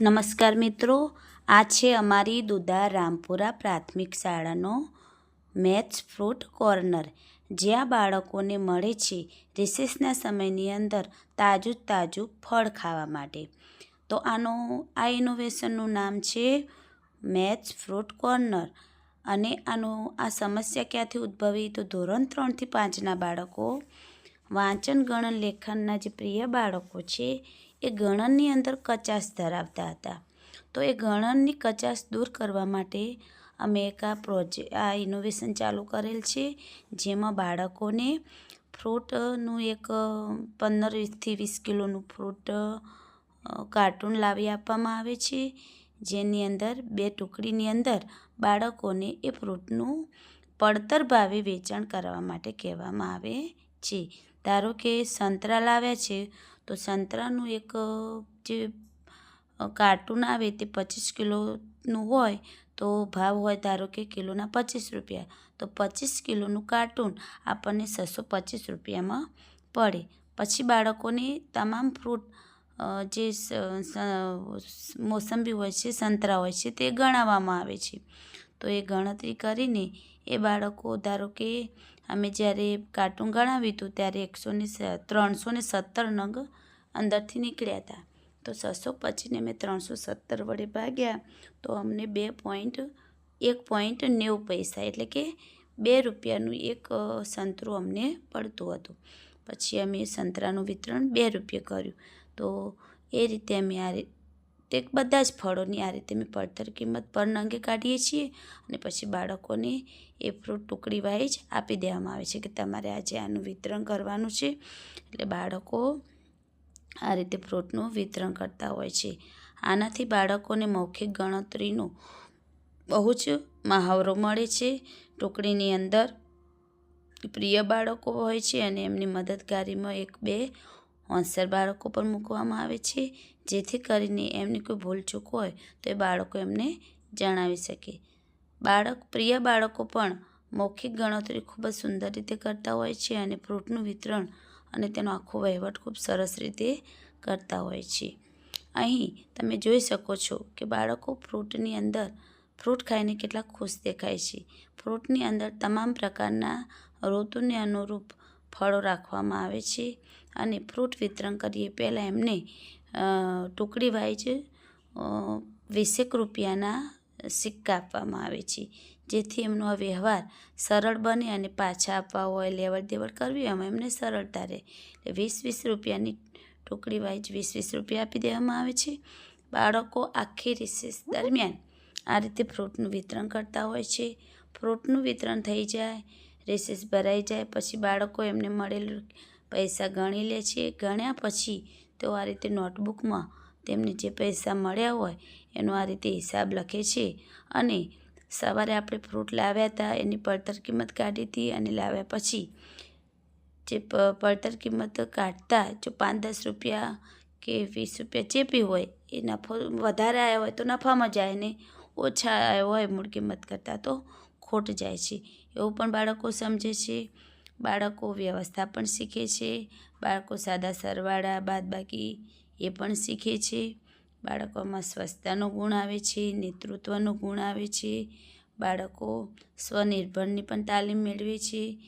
નમસ્કાર મિત્રો, આ છે અમારી દુધા રામપુરા પ્રાથમિક શાળાનો મેથ્સ ફ્રૂટ કોર્નર. જ્યાં બાળકોને મળે છે રિસેસના સમયની અંદર તાજું તાજું ફળ ખાવા માટે. તો આનો, આ ઇનોવેશનનું નામ છે મેથ્સ ફ્રૂટ કોર્નર. અને આનો, આ સમસ્યા ક્યાંથી ઉદ્ભવી? તો ધોરણ ત્રણથી પાંચના બાળકો વાંચન, ગણન, લેખનના જે પ્રિય બાળકો છે એ ગણનની અંદર કચાશ ધરાવતા હતા. તો એ ગણનની કચાશ દૂર કરવા માટે અમે એક આ પ્રોજે, આ ઇનોવેશન ચાલુ કરેલ છે, જેમાં બાળકોને ફ્રૂટનું એક પંદર વીસથી વીસ કિલોનું ફ્રૂટ કાર્ટૂન લાવી આપવામાં આવે છે. જેની અંદર, બે ટુકડીની અંદર બાળકોને એ ફ્રૂટનું પડતર ભાવે વેચાણ કરવા માટે કહેવામાં આવે છે. ધારો કે સંતરા લાવ્યા છે તો સંતરાનું એક જે કાર્ટૂન આવે તે પચીસ કિલોનું હોય, તો ભાવ હોય ધારો કે કિલોના પચીસ રૂપિયા. તો પચીસ કિલોનું કાર્ટૂન આપણને છસો પચીસ રૂપિયામાં પડે. પછી બાળકોને તમામ ફ્રૂટ જે મોસંબી હોય છે, સંતરા હોય છે, તે ગણાવવામાં આવે છે. તો એ ગણતરી કરીને એ બાળકો ધારો કે અમે જ્યારે કાર્ટૂન ગણાવ્યું હતું ત્યારે એકસો ને ત્રણસો ને સત્તર નંગ અંદરથી નીકળ્યા હતા. તો છસો પછીને અમે ત્રણસો સત્તર વડે ભાગ્યા તો અમને બે પોઈન્ટ, એક પોઈન્ટ નેવું પૈસા એટલે કે બે રૂપિયાનું એક સંતરું અમને પડતું હતું. પછી અમે સંતરાનું વિતરણ બે રૂપિયે કર્યું. તો એ રીતે અમે આ રીતે બધા જ ફળોની આ રીતે અમે પડતર કિંમત પર નંગે કાઢીએ છીએ અને પછી બાળકોને એ ફ્રૂટ ટુકડી વાઇઝ આપી દેવામાં આવે છે કે તમારે આજે આનું વિતરણ કરવાનું છે. એટલે બાળકો આ રીતે ફ્રૂટનું વિતરણ કરતા હોય છે. આનાથી બાળકોને મૌખિક ગણતરીનો બહુ જ મહાવરો મળે છે. ટુકડીની અંદર પ્રિય બાળકો હોય છે અને એમની મદદગારીમાં એક બે હોંશિયાર બાળકો પણ મૂકવામાં આવે છે. જેથી કરીને એમની કોઈ ભૂલચૂક હોય તો એ બાળકો એમને જણાવી શકે. બાળક, પ્રિય બાળકો પણ મૌખિક ગણતરી ખૂબ જ સુંદર રીતે કરતા હોય છે અને ફ્રૂટનું વિતરણ અને તેનો આખો વહીવટ ખૂબ સરસ રીતે કરતા હોય છે. અહીં તમે જોઈ શકો છો કે બાળકો ફ્રૂટની અંદર, ફ્રૂટ ખાઈને કેટલા ખુશ દેખાય છે. ફ્રૂટની અંદર તમામ પ્રકારના ઋતુને અનુરૂપ ફળો રાખવામાં આવે છે અને ફ્રૂટ વિતરણ કરીએ પહેલાં એમને ટુકડી વાઇઝ વીસેક રૂપિયાના સિક્કા આપવામાં આવે છે. જેથી એમનો આ વ્યવહાર સરળ બને અને પાછા આપવા હોય લેવડ દેવડ કરવી એમાં એમને સરળતા રહે. એટલે વીસ વીસ રૂપિયાની ટુકડી વાઇઝ વીસ વીસ રૂપિયા આપી દેવામાં આવે છે. બાળકો આખી રિસેસ દરમિયાન આ રીતે ફ્રૂટનું વિતરણ કરતા હોય છે. ફ્રૂટનું વિતરણ થઈ જાય રિસેસ ભરાઈ જાય, પછી બાળકો એમને મળેલ પૈસા ગણી લે છે. ગણ્યા પછી તેઓ આ રીતે નોટબુકમાં તેમને જે પૈસા મળ્યા હોય, એનો આ રીતે હિસાબ લખે છે. અને સવારે આપણે ફ્રૂટ લાવ્યા હતા, એની પડતર કિંમત કાઢી હતી અને લાવ્યા પછી જે પડતર કિંમત કાઢતા જો પાંચ દસ રૂપિયા કે વીસ રૂપિયા ચેપી હોય, એ નફો વધારે આવ્યો હોય તો નફામાં જાય ને ઓછા આવ્યો હોય મૂળ કિંમત કરતાં તો ખોટ જાય છે. એવું પણ બાળકો સમજે છે. બાળકો વ્યવસ્થા પણ શીખે છે. બાળકો સાદા સરવાળા, બાદબાકી એ પણ શીખે છે. બાળકોમાં સ્વસ્થતાનો ગુણ આવે છે, નેતૃત્વનો ગુણ આવે છે. બાળકો સ્વનિર્ભરની પણ તાલીમ મેળવે છે.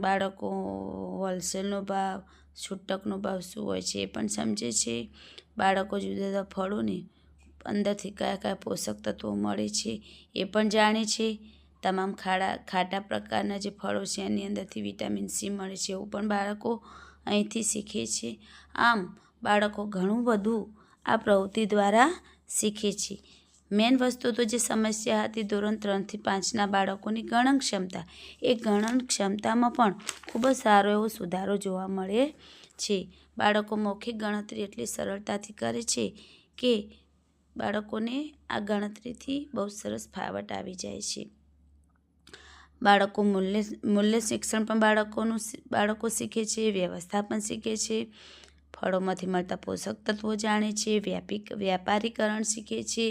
બાળકો હોલસેલનો ભાવ, છૂટકનો ભાવ શું હોય છે એ પણ સમજે છે. બાળકો જુદા જુદા ફળોને અંદરથી કયા કયા પોષક તત્વો મળે છે એ પણ જાણે છે. તમામ ખાડા, ખાટા પ્રકારના જે ફળો છે, એની અંદરથી વિટામિન સી મળે છે એવું પણ બાળકો અહીંથી શીખે છે. આમ, બાળકો ઘણું બધું આ પ્રવૃત્તિ દ્વારા શીખે છે. મેન વસ્તુ તો જે સમસ્યા હતી ધોરણ ત્રણથી પાંચના બાળકોની ગણન ક્ષમતા. એ ગણન ક્ષમતામાં પણ ખૂબ જ સારો એવો સુધારો જોવા મળે છે. બાળકો મૌખિક ગણતરી એટલી સરળતાથી કરે છે કે બાળકોને આ ગણતરીથી બહુ સરસ ફાવટ આવી જાય છે. બાળકો મૂલ્ય મૂલ્ય શિક્ષણ પણ બાળકોનું બાળકો શીખે છે વ્યવસ્થા પણ શીખે છે, ફળોમાંથી મળતા પોષક તત્વો જાણે છે વ્યાપી વ્યાપારીકરણ શીખે છે,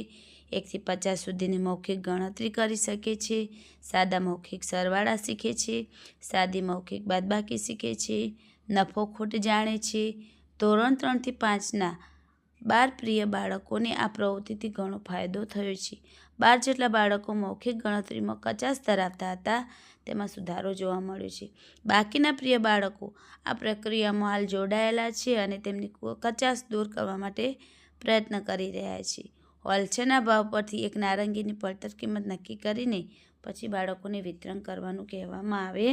એકથી પચાસ સુધીની મૌખિક ગણતરી કરી શકે છે, સાદા મૌખિક સરવાળા શીખે છે, સાદી મૌખિક બાદબાકી શીખે છે, નફો ખોટ જાણે છે, ધોરણ ત્રણથી પાંચના બાર પ્રિય બાળકોને આ પ્રવૃત્તિથી ઘણો ફાયદો થયો છે. બાર જેટલા બાળકો મૌખિક ગણતરીમાં કચાશ ધરાવતા હતા, તેમાં સુધારો જોવા મળ્યો છે. બાકીના પ્રિય બાળકો આ પ્રક્રિયામાં હાલ જોડાયેલા છે અને તેમની કચાશ દૂર કરવા માટે પ્રયત્ન કરી રહ્યા છે. હોલસેલના ભાવ પરથી એક નારંગીની પડતર કિંમત નક્કી કરીને પછી બાળકોને વિતરણ કરવાનું કહેવામાં આવે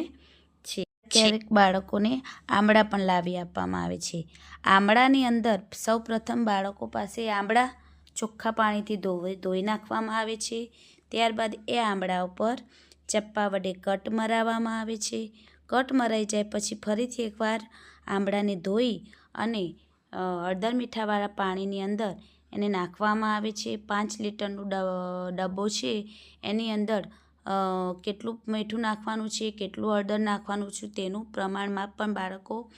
છે. ક્યારેક બાળકોને આમળા પણ લાવી આપવામાં આવે છે. આમળાની અંદર સૌપ્રથમ બાળકો પાસે આમળા ચોખ્ખા પાણીથી ધોવે ધોઈ નાખવામાં આવે છે. ત્યારબાદ એ આમળા ઉપર ચપ્પા વડે કટ મરાવવામાં આવે છે. કટ મરાઈ જાય પછી ફરીથી એકવાર આમળાને ધોઈ અને હળદર મીઠાવાળા પાણીની અંદર એને નાખવામાં આવે છે. પાંચ લીટરનું ડબ્બો છે. એની અંદર કેટલું મીઠું નાખવાનું છે, કેટલું હળદર નાખવાનું છે, તેનું પ્રમાણમાં પણ બાળકો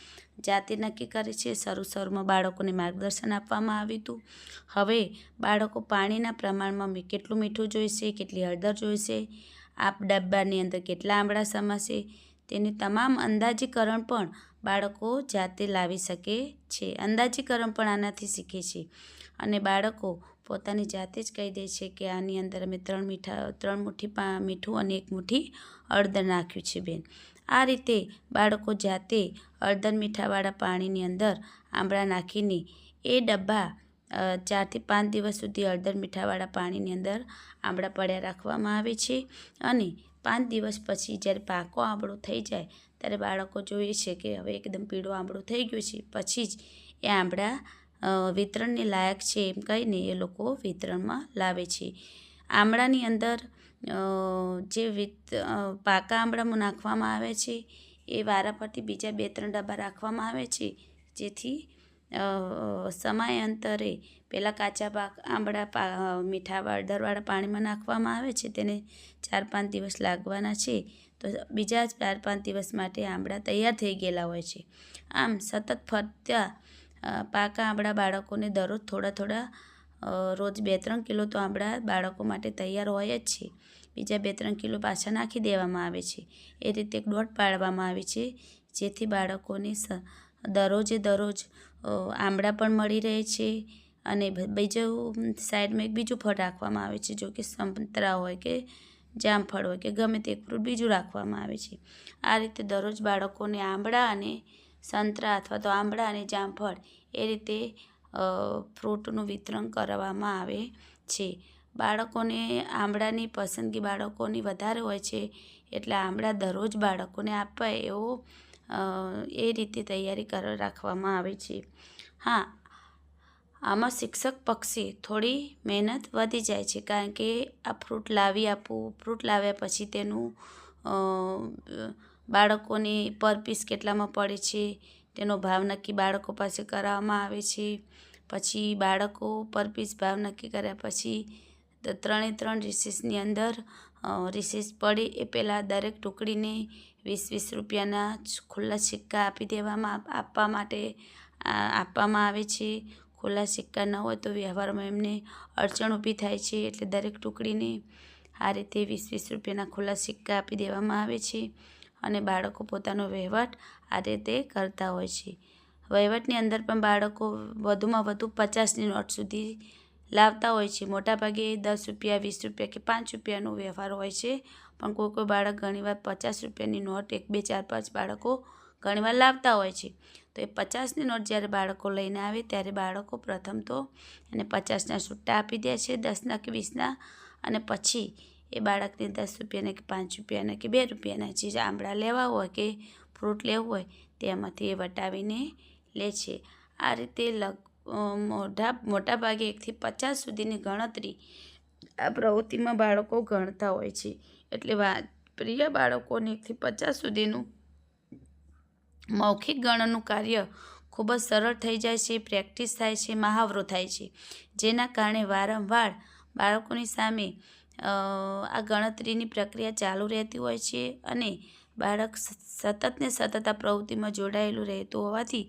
જાતે નક્કી કરે છે. શરૂ શરૂમાં બાળકોને માર્ગદર્શન આપવામાં આવ્યું હતું. હવે બાળકો પાણીના પ્રમાણમાં કેટલું મીઠું જોઈશે, કેટલી હળદર જોઈશે આ ડબ્બાની અંદર કેટલા આંબળા સમાશે, તેની તમામ અંદાજીકરણ પણ બાળકો જાતે લાવી શકે છે. અંદાજીકરણ પણ આનાથી શીખે છે. અને બાળકો પોતાની જાતે જ કહી દે છે કે આની અંદર અમે ત્રણ મીઠા, ત્રણ મુઠ્ઠી મીઠું અને એક મુઠ્ઠી અડદર નાખ્યું છે બેન. આ રીતે બાળકો જાતે અડદર મીઠાવાળા પાણીની અંદર આંબળા નાખીને એ ડબ્બા ચારથી પાંચ દિવસ સુધી અડદર મીઠાવાળા પાણીની અંદર આંબળા પડ્યા રાખવામાં આવે છે અને પાંચ દિવસ પછી જ્યારે પાકો આંબળો થઈ જાય ત્યારે બાળકો જોઈએ છે કે હવે એકદમ પીળો આંબળો થઈ ગયો છે. પછી જ એ આંબળા વિતરણને લાયક છે એમ કહીને એ લોકો વિતરણમાં લાવે છે. આમળાની અંદર જે વિત પાકા આમળામાં નાખવામાં આવે છે, એ વારા પરથી બીજા બે ત્રણ ડબ્બા રાખવામાં આવે છે, જેથી સમય સમયાંતરે પહેલાં કાચા પાક આંબળા પા મીઠા હળદરવાળા પાણીમાં નાખવામાં આવે છે, તેને ચાર પાંચ દિવસ લાગવાના છે, તો બીજા ચાર પાંચ દિવસ માટે આંબળા તૈયાર થઈ ગયેલા હોય છે. આમ સતત ફરતા પાકા આંબળા બાળકોને દરરોજ થોડા થોડા રોજ બે ત્રણ કિલો તો આંબળા બાળકો માટે તૈયાર હોય જ છે. બીજા બે ત્રણ કિલો પાછા નાખી દેવામાં આવે છે. એ રીતે ડોટ પાડવામાં આવે છે, જેથી બાળકોને દરરોજે દરરોજ આંબળા પણ મળી રહે છે અને બીજું સાઈડમાં એક બીજું ફળ રાખવામાં આવે છે જો કે સંતરા હોય કે જામફળ હોય કે ગમે તે ફ્રૂટ બીજું રાખવામાં આવે છે. આ રીતે દરરોજ બાળકોને આંબળા અને સંતરા અથવા તો આંબળા અને જામફળ એ રીતે ફ્રૂટનું વિતરણ કરવામાં આવે છે. બાળકોને આંબળાની પસંદગી બાળકોની વધારે હોય છે એટલે આંબળા દરરોજ બાળકોને આપવા એવો એ રીતે તૈયારી કર, રાખવામાં આવે છે. હા, આમાં શિક્ષક પક્ષે થોડી મહેનત વધી જાય છે કારણ કે આ ફ્રૂટ લાવી આપવું, ફ્રૂટ લાવ્યા પછી તેનું બાળકોને પર પીસ કેટલામાં પડે છે, તેનો ભાવ નક્કી બાળકો પાસે કરાવવામાં આવે છે. પછી બાળકો પર પીસ ભાવ નક્કી કર્યા પછી ત્રણે ત્રણ રિસીસની અંદર રિસીસ પડે એ પહેલાં દરેક ટુકડીને વીસ વીસ રૂપિયાના ખુલ્લા સિક્કા આપી દેવામાં આપવા માટે આપવામાં આવે છે. ખુલ્લા સિક્કા ન હોય તો વ્યવહારમાં એમને અડચણ ઊભી થાય છે એટલે દરેક ટુકડીને આ રીતે વીસ વીસ રૂપિયાના ખુલ્લા સિક્કા આપી દેવામાં આવે છે. અને બાળકો પોતાનો વહીવટ આ રીતે કરતા હોય છે. વહીવટની અંદર પણ બાળકો વધુમાં વધુ પચાસની નોટ સુધી લાવતા હોય છે. મોટાભાગે દસ રૂપિયા, વીસ રૂપિયા કે પાંચ રૂપિયાનો વ્યવહાર હોય છે. પણ કોઈ કોઈ બાળક ઘણીવાર પચાસ રૂપિયાની નોટ એક, બે, ચાર, પાંચ બાળકો ઘણીવાર લાવતા હોય છે. તો એ પચાસની નોટ જ્યારે બાળકો લઈને આવે ત્યારે બાળકો પ્રથમ તો એને પચાસના છૂટ્ટા આપી દે છે, દસના કે વીસના અને પછી એ બાળકને દસ રૂપિયાના કે પાંચ રૂપિયાના કે બે રૂપિયાના જે આંબળા લેવા હોય કે ફ્રૂટ લેવું હોય તેમાંથી એ વટાવીને લે છે. આ રીતે લગ મોટા મોટા ભાગે એકથી પચાસ સુધીની ગણતરી આ પ્રવૃત્તિમાં બાળકો ગણતા હોય છે. એટલે વા, પ્રિય બાળકોને એકથી પચાસ સુધીનું મૌખિક ગણનનું કાર્ય ખૂબ જ સરળ થઈ જાય છે, પ્રેક્ટિસ થાય છે, મહાવરો થાય છે. જેના કારણે વારંવાર બાળકોની સામે આ ગણતરીની પ્રક્રિયા ચાલુ રહેતી હોય છે અને બાળક સતત ને સતત આ પ્રવૃત્તિમાં જોડાયેલું રહેતું હોવાથી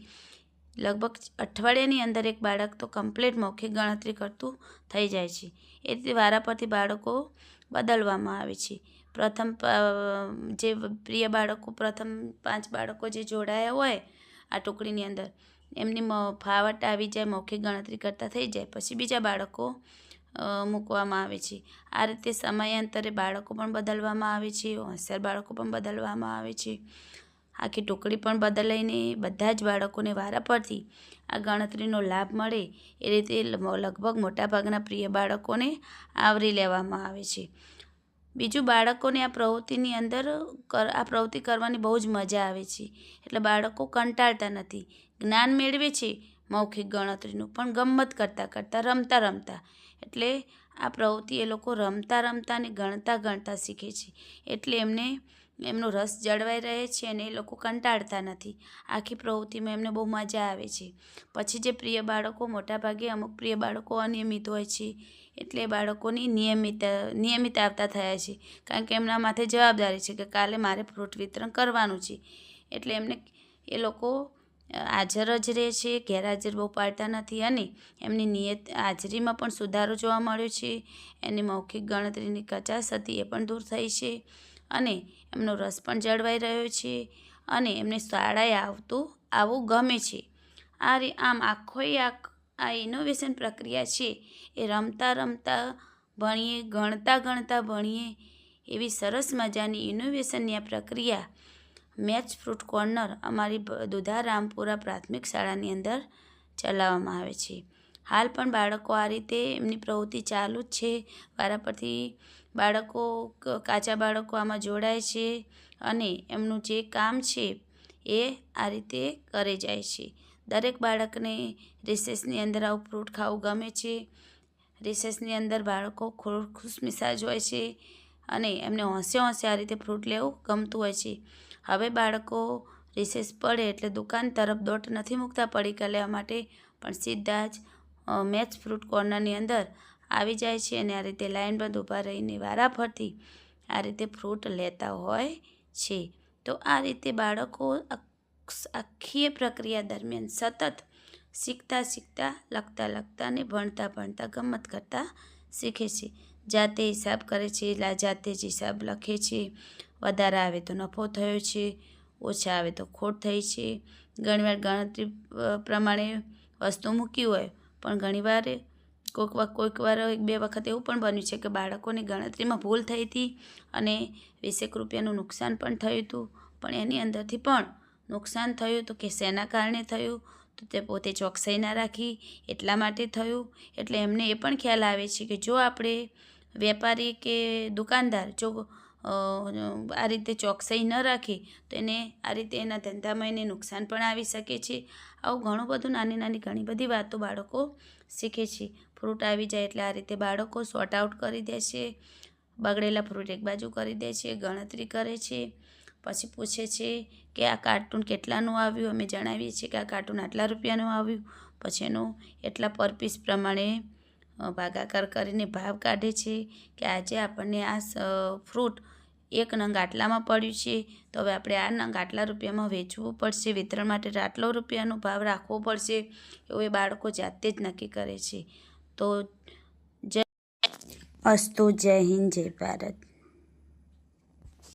લગભગ અઠવાડિયાની અંદર એક બાળક તો કમ્પ્લીટ મૌખિક ગણતરી કરતું થઈ જાય છે. એ રીતે વારા પરથી બાળકો બદલવામાં આવે છે. પ્રથમ જે પ્રિય બાળકો, પ્રથમ પાંચ બાળકો જે જોડાયા હોય આ ટુકડીની અંદર, એમની ફાવટ આવી જાય મૌખિક ગણતરી કરતાં થઈ જાય. પછી બીજા બાળકો મૂકવામાં આવે છે. આ રીતે સમયાંતરે બાળકો પણ બદલવામાં આવે છે, હોશિયાર બાળકો પણ બદલવામાં આવે છે. આખી ટુકડી પણ બદલાઈને બધા જ બાળકોને વારા પરથી આ ગણતરીનો લાભ મળે એ રીતે લગભગ મોટાભાગના પ્રિય બાળકોને આવરી લેવામાં આવે છે. બીજું, બાળકોને આ પ્રવૃત્તિની અંદર આ પ્રવૃત્તિ કરવાની બહુ જ મજા આવે છે. એટલે બાળકો કંટાળતા નથી. જ્ઞાન મેળવે છે, મૌખિક ગણતરીનું પણ ગમત કરતાં કરતાં રમતા રમતા. એટલે આ પ્રવૃત્તિ એ લોકો રમતા રમતા અને ગણતા ગણતા શીખે છે. એટલે એમને, એમનો રસ જળવાઈ રહે છે અને એ લોકો કંટાળતા નથી. આખી પ્રવૃત્તિમાં એમને બહુ મજા આવે છે. પછી જે પ્રિય બાળકો મોટાભાગે અમુક પ્રિય બાળકો અનિયમિત હોય છે. એટલે બાળકોની નિયમિત નિયમિત આવતા થયા છે. કારણ કે એમના માથે જવાબદારી છે કે કાલે મારે ફ્રૂટ વિતરણ કરવાનું છે. એટલે એમને, એ લોકો હાજર જ રહે છે, ગેરહાજર બહુ પાડતા નથી અને એમની નિયત હાજરીમાં પણ સુધારો જોવા મળ્યો છે. એની મૌખિક ગણતરીની કચાશ હતી એ પણ દૂર થઈ છે અને એમનો રસ પણ જળવાઈ રહ્યો છે અને એમને શાળાએ આવતું આવું ગમે છે. આ રે, આમ આખો આખ આ ઇનોવેશન પ્રક્રિયા છે એ રમતા રમતા ભણીએ, ગણતા ગણતા ભણીએ એવી સરસ મજાની ઇનોવેશનની આ પ્રક્રિયા મેચ ફ્રૂટ કોર્નર અમારી દુધારામપુરા પ્રાથમિક શાળાની અંદર ચલાવવામાં આવે છે. હાલ પણ બાળકો આ રીતે એમની પ્રવૃત્તિ ચાલુ જ છે. વારા પરથી બાળકો કાચા બાળકો આમાં જોડાય છે અને એમનું જે કામ છે એ આ રીતે કરે જાય છે. દરેક બાળકને રિસેસની અંદર આવું ફ્રૂટ ખાવું ગમે છે. રિસેસની અંદર બાળકો ખુશ મિસાજ હોય છે અને એમને હોંશે હોંશે આ રીતે ફ્રૂટ લેવું ગમતું હોય છે. હવે બાળકો રિસેસ પડે એટલે દુકાન તરફ દોટ નથી મૂકતા પડીકા લેવા માટે પણ સીધા જ મેચ ફ્રૂટ કોર્નરની અંદર આવી જાય છે અને આ રીતે લાઇનબંધ ઊભા રહીને વારાફરતી આ રીતે ફ્રૂટ લેતા હોય છે. તો આ રીતે બાળકો આખી પ્રક્રિયા દરમિયાન સતત શીખતા શીખતા, લખતા લખતા અને ભણતા ભણતા ગમત કરતા શીખે છે. જાતે હિસાબ કરે છે જાતે જ હિસાબ લખે છે. વધારે આવે તો નફો થયો છે, ઓછા આવે તો ખોટ થઈ છે. ઘણીવાર ગણતરી પ્રમાણે વસ્તુ મૂકી હોય, પણ ઘણીવાર કોઈક વાર કોઈક વાર એક બે વખત એવું પણ બન્યું છે કે બાળકોની ગણતરીમાં ભૂલ થઈ હતી અને વીસેક રૂપિયાનું નુકસાન પણ થયું હતું. પણ એની અંદરથી પણ નુકસાન થયું તો કે શેના કારણે થયું? તો તે પોતે ચોકસાઈ ના રાખી એટલા માટે થયું. એટલે એમને એ પણ ખ્યાલ આવે છે કે જો આપણે વેપારી કે દુકાનદાર, જો આ રીતે ચોકસાઈ ન રાખે, તો એને આ રીતે એના ધંધામાં એને નુકસાન પણ આવી શકે છે. આવું ઘણું બધું નાની નાની ઘણી બધી વાતો બાળકો શીખે છે. ફ્રૂટ આવી જાય એટલે આ રીતે બાળકો સોર્ટ આઉટ કરી દે છે, બગડેલા ફ્રૂટ એક બાજુ કરી દે છે, ગણતરી કરે છે. પછી પૂછે છે કે આ કાર્ટૂન કેટલાનું આવ્યું? અમે જણાવીએ છીએ કે આ કાર્ટૂન આટલા રૂપિયાનું આવ્યું. પછી એનું એટલા પર પીસ પ્રમાણે ભાગાકાર કરીને ભાવ કાઢે છે કે આજે આપણને આ ફ્રૂટ એક નંગ આટલામાં પડ્યું છે, તો હવે આપણે આ નંગ આટલા રૂપિયામાં વેચવું પડશે. વિતરણ માટે આટલો રૂપિયાનો ભાવ રાખવો પડશે. એવું એ બાળકો જાતે જ નક્કી કરે છે. તો જય અસ્તુ જય હિન્દ, જય ભારત.